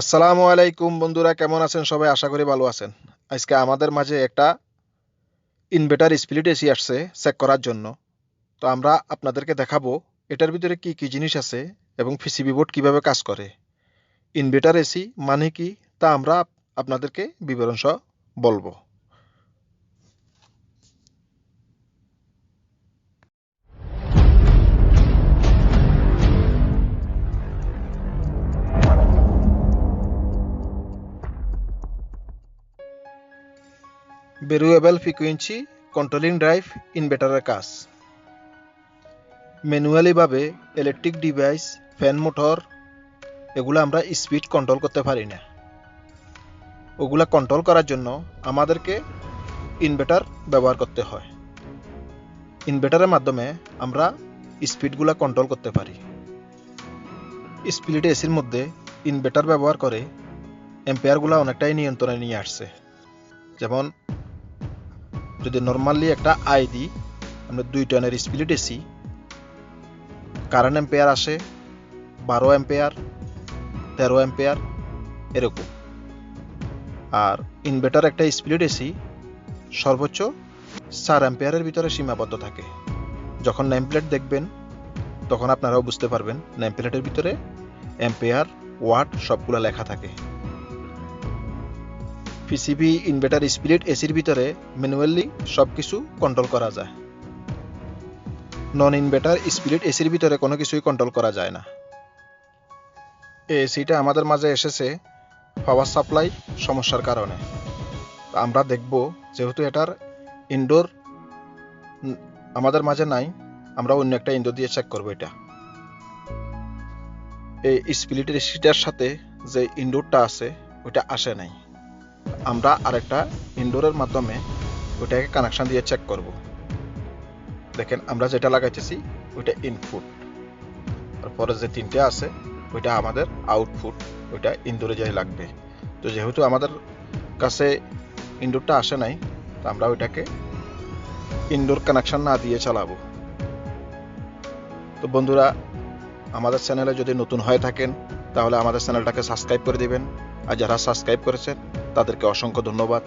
আসসালামু আলাইকুম বন্ধুরা, কেমন আছেন সবাই? আশা করি ভালো আছেন। আজকে আমাদের মাঝে একটা ইনভার্টার স্প্লিট এসি আসছে চেক করার জন্য। তো আমরা আপনাদেরকে দেখাবো, এটার ভিতরে কি কি জিনিস আছে এবং ফিসিবি বোর্ড কীভাবে কাজ করে। ইনভার্টার এসি মানে কি? তা আমরা আপনাদেরকে বিবরণ সহ বলব। ভেরিয়েবল ফ্রিকোয়েন্সি কন্ট্রোলিং ড্রাইভ ইনভার্টারের কাজ ম্যানুয়ালিভাবে ইলেকট্রিক ডিভাইস ফ্যান মোটর এগুলো আমরা স্পিড কন্ট্রোল করতে পারি না। ওগুলা কন্ট্রোল করার জন্য আমাদেরকে ইনভার্টার ব্যবহার করতে হয়। ইনভার্টারের মাধ্যমে আমরা স্পিডগুলো কন্ট্রোল করতে পারি। স্প্লিট এসির মধ্যে ইনভার্টার ব্যবহার করে এম্পেয়ারগুলো অনেকটাই নিয়ন্ত্রণে নিয়ে আসছে। যেমন যদি নর্মালি একটা আই দিই আমরা দুই টনের স্প্লিট এসি কারেন্ট এম্পেয়ার আসে, বারো এম্পেয়ার তেরো এম্পেয়ার এরকম। আর ইনভার্টার একটা স্প্লিট এসি সর্বোচ্চ চার অ্যাম্পেয়ারের ভিতরে সীমাবদ্ধ থাকে। যখন নেম প্লেট দেখবেন, তখন আপনারাও বুঝতে পারবেন নেম প্লেটের ভিতরে অ্যাম্পেয়ার ওয়াট সবগুলো লেখা থাকে। পিসিবি ইনভার্টার স্প্লিট এসির ভিতরে ম্যানুয়ালি সব কিছু কন্ট্রোল করা যায়। নন ইনভার্টার স্প্লিট এসির ভিতরে কোনো কিছুই কন্ট্রোল করা যায় না। এসিটা আমাদের মাঝে এসেছে পাওয়ার সাপ্লাই সমস্যার কারণে। আমরা দেখব যেহেতু এটার ইনডোর আমাদের মাঝে নাই, আমরা অন্য একটা ইনডোর দিয়ে চেক করব এটা। এই স্প্লিট এসিটার সাথে যে ইনডোরটা আছে, ওইটা আসে নাই। আমরা আরেকটা ইনডোরের মাধ্যমে ওইটাকে কানেকশন দিয়ে চেক করব। দেখেন, আমরা যেটা লাগাইতেছি, ওইটা ইনপুট তারপরে যে তিনটে আছে, ওইটা আমাদের আউটপুট ওইটা ইনডোরে যাই লাগবে। তো যেহেতু আমাদের কাছে ইনডোরটা আসে নাই, তো আমরা ওইটাকে ইনডোর কানেকশন না দিয়ে চালাবো। তো বন্ধুরা, আমাদের চ্যানেলে যদি নতুন হয়ে থাকেন, তাহলে আমাদের চ্যানেলটাকে সাবস্ক্রাইব করে দিবেন। আর যারা সাবস্ক্রাইব করেছেন তাদেরকে অসংখ্য ধন্যবাদ।